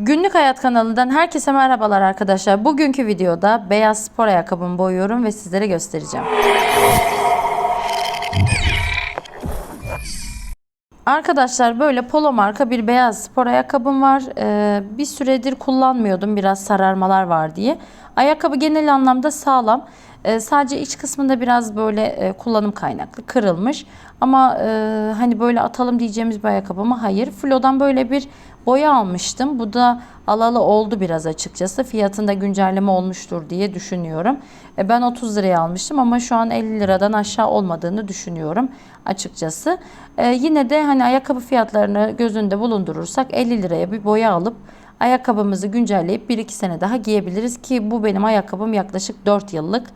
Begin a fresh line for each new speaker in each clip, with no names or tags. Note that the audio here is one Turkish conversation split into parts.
Günlük Hayat kanalından herkese merhabalar arkadaşlar. Bugünkü videoda beyaz spor ayakkabımı boyuyorum ve sizlere göstereceğim. Arkadaşlar böyle polo marka bir beyaz spor ayakkabım var. Ee, bir süredir kullanmıyordum biraz sararmalar var diye. Ayakkabı genel anlamda sağlam. Ee, sadece iç kısmında biraz böyle e, kullanım kaynaklı kırılmış. Ama e, hani böyle atalım diyeceğimiz bir ayakkabı mı? Hayır. Flo'dan böyle bir boya almıştım. Bu da alalı oldu biraz açıkçası. Fiyatında güncelleme olmuştur diye düşünüyorum. E, ben 30 liraya almıştım ama şu an 50 liradan aşağı olmadığını düşünüyorum açıkçası. E, yine de hani ayakkabı fiyatlarını gözünde bulundurursak 50 liraya bir boya alıp ayakkabımızı güncelleyip 1-2 sene daha giyebiliriz ki bu benim ayakkabım yaklaşık 4 yıllık.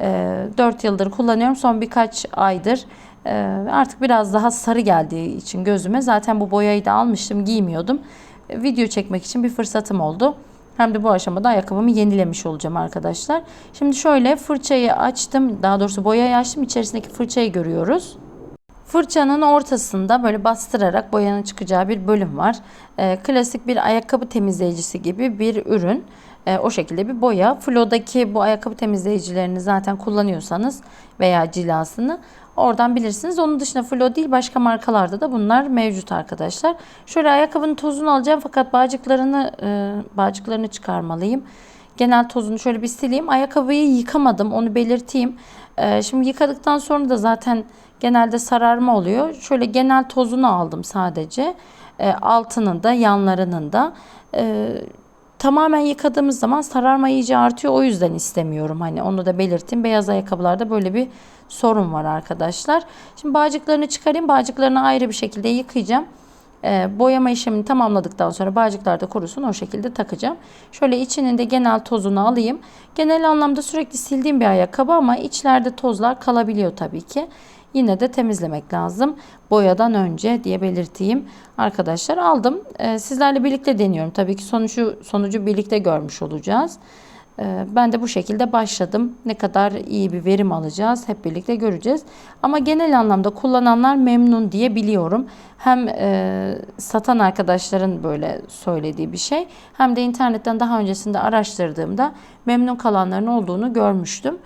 E, 4 yıldır kullanıyorum. Son birkaç aydır e, artık biraz daha sarı geldiği için gözüme zaten bu boyayı da almıştım giymiyordum. E, video çekmek için bir fırsatım oldu. Hem de bu aşamada ayakkabımı yenilemiş olacağım arkadaşlar. Şimdi şöyle fırçayı açtım. Daha doğrusu boyayı açtım. İçerisindeki fırçayı görüyoruz. Fırçanın ortasında böyle bastırarak boyanın çıkacağı bir bölüm var. Ee, klasik bir ayakkabı temizleyicisi gibi bir ürün. Ee, o şekilde bir boya. Flo'daki bu ayakkabı temizleyicilerini zaten kullanıyorsanız veya cilasını oradan bilirsiniz. Onun dışında Flo değil başka markalarda da bunlar mevcut arkadaşlar. Şöyle ayakkabının tozunu alacağım fakat bağcıklarını e, bağcıklarını çıkarmalıyım. Genel tozunu şöyle bir sileyim. Ayakkabıyı yıkamadım onu belirteyim. Ee, şimdi yıkadıktan sonra da zaten genelde sararma oluyor. Şöyle genel tozunu aldım sadece. E, altının da yanlarının da. E, tamamen yıkadığımız zaman sararma iyice artıyor. O yüzden istemiyorum. Hani onu da belirteyim. Beyaz ayakkabılarda böyle bir sorun var arkadaşlar. Şimdi bağcıklarını çıkarayım. Bağcıklarını ayrı bir şekilde yıkayacağım. E, boyama işlemini tamamladıktan sonra bağcıklar da kurusun o şekilde takacağım. Şöyle içinin de genel tozunu alayım. Genel anlamda sürekli sildiğim bir ayakkabı ama içlerde tozlar kalabiliyor tabii ki. Yine de temizlemek lazım. Boyadan önce diye belirteyim. Arkadaşlar aldım. E, sizlerle birlikte deniyorum. Tabii ki sonucu sonucu birlikte görmüş olacağız. E, ben de bu şekilde başladım. Ne kadar iyi bir verim alacağız hep birlikte göreceğiz. Ama genel anlamda kullananlar memnun diye biliyorum. Hem e, satan arkadaşların böyle söylediği bir şey hem de internetten daha öncesinde araştırdığımda memnun kalanların olduğunu görmüştüm.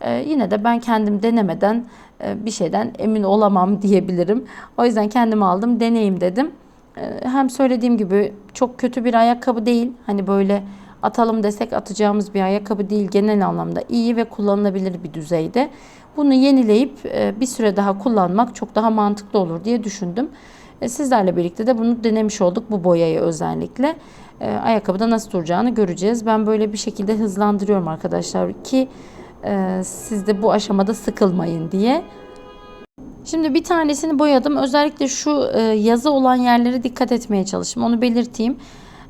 Ee, yine de ben kendim denemeden e, bir şeyden emin olamam diyebilirim. O yüzden kendim aldım, deneyim dedim. Ee, hem söylediğim gibi çok kötü bir ayakkabı değil. Hani böyle atalım desek atacağımız bir ayakkabı değil. Genel anlamda iyi ve kullanılabilir bir düzeyde. Bunu yenileyip e, bir süre daha kullanmak çok daha mantıklı olur diye düşündüm. E, sizlerle birlikte de bunu denemiş olduk bu boyayı özellikle. Ayakkabıda nasıl duracağını göreceğiz. Ben böyle bir şekilde hızlandırıyorum arkadaşlar ki e, siz de bu aşamada sıkılmayın diye. Şimdi bir tanesini boyadım. Özellikle şu e, yazı olan yerlere dikkat etmeye çalıştım. Onu belirteyim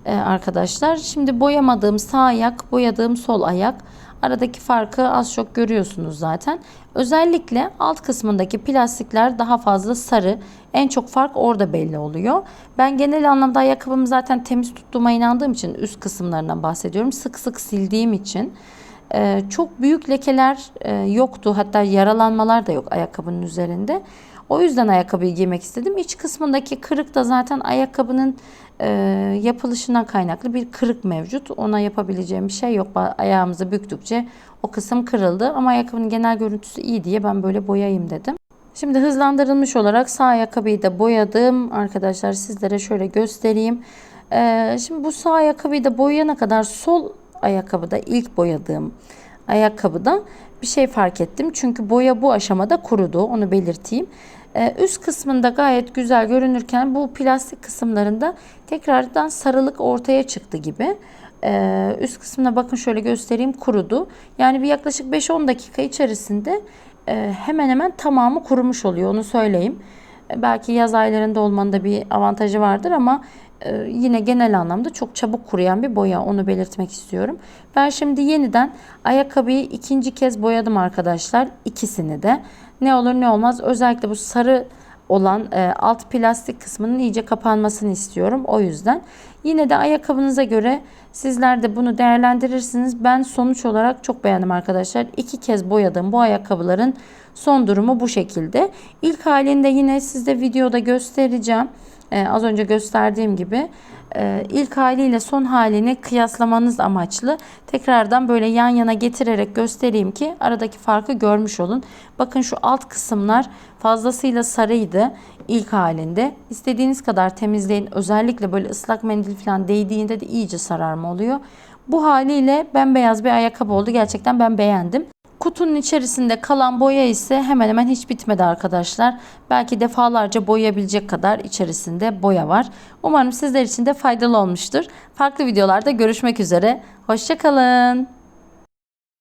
e, arkadaşlar. Şimdi boyamadığım sağ ayak, boyadığım sol ayak. Aradaki farkı az çok görüyorsunuz zaten. Özellikle alt kısmındaki plastikler daha fazla sarı. En çok fark orada belli oluyor. Ben genel anlamda ayakkabımı zaten temiz tuttuğuma inandığım için üst kısımlarından bahsediyorum. Sık sık sildiğim için. Ee, çok büyük lekeler e, yoktu. Hatta yaralanmalar da yok ayakkabının üzerinde. O yüzden ayakkabıyı giymek istedim. İç kısmındaki kırık da zaten ayakkabının e, yapılışından kaynaklı bir kırık mevcut. Ona yapabileceğim bir şey yok. Ayağımızı büktükçe o kısım kırıldı. Ama ayakkabının genel görüntüsü iyi diye ben böyle boyayayım dedim. Şimdi hızlandırılmış olarak sağ ayakkabıyı da boyadım. Arkadaşlar sizlere şöyle göstereyim. Ee, şimdi bu sağ ayakkabıyı da boyayana kadar sol ayakkabıda ilk boyadığım ayakkabıda bir şey fark ettim. Çünkü boya bu aşamada kurudu. Onu belirteyim. Ee, üst kısmında gayet güzel görünürken bu plastik kısımlarında tekrardan sarılık ortaya çıktı gibi. Ee, üst kısmına bakın şöyle göstereyim kurudu. Yani bir yaklaşık 5-10 dakika içerisinde e, hemen hemen tamamı kurumuş oluyor onu söyleyeyim. E, belki yaz aylarında olmanın da bir avantajı vardır ama ee, yine genel anlamda çok çabuk kuruyan bir boya onu belirtmek istiyorum. Ben şimdi yeniden ayakkabıyı ikinci kez boyadım arkadaşlar ikisini de. Ne olur ne olmaz özellikle bu sarı olan e, alt plastik kısmının iyice kapanmasını istiyorum. O yüzden yine de ayakkabınıza göre sizler de bunu değerlendirirsiniz. Ben sonuç olarak çok beğendim arkadaşlar. İki kez boyadım bu ayakkabıların son durumu bu şekilde. İlk halinde yine sizde videoda göstereceğim. Ee, az önce gösterdiğim gibi e, ilk haliyle son halini kıyaslamanız amaçlı tekrardan böyle yan yana getirerek göstereyim ki aradaki farkı görmüş olun. Bakın şu alt kısımlar fazlasıyla sarıydı ilk halinde. İstediğiniz kadar temizleyin. Özellikle böyle ıslak mendil falan değdiğinde de iyice sararma oluyor. Bu haliyle bembeyaz bir ayakkabı oldu. Gerçekten ben beğendim. Kutunun içerisinde kalan boya ise hemen hemen hiç bitmedi arkadaşlar. Belki defalarca boyayabilecek kadar içerisinde boya var. Umarım sizler için de faydalı olmuştur. Farklı videolarda görüşmek üzere. Hoşçakalın.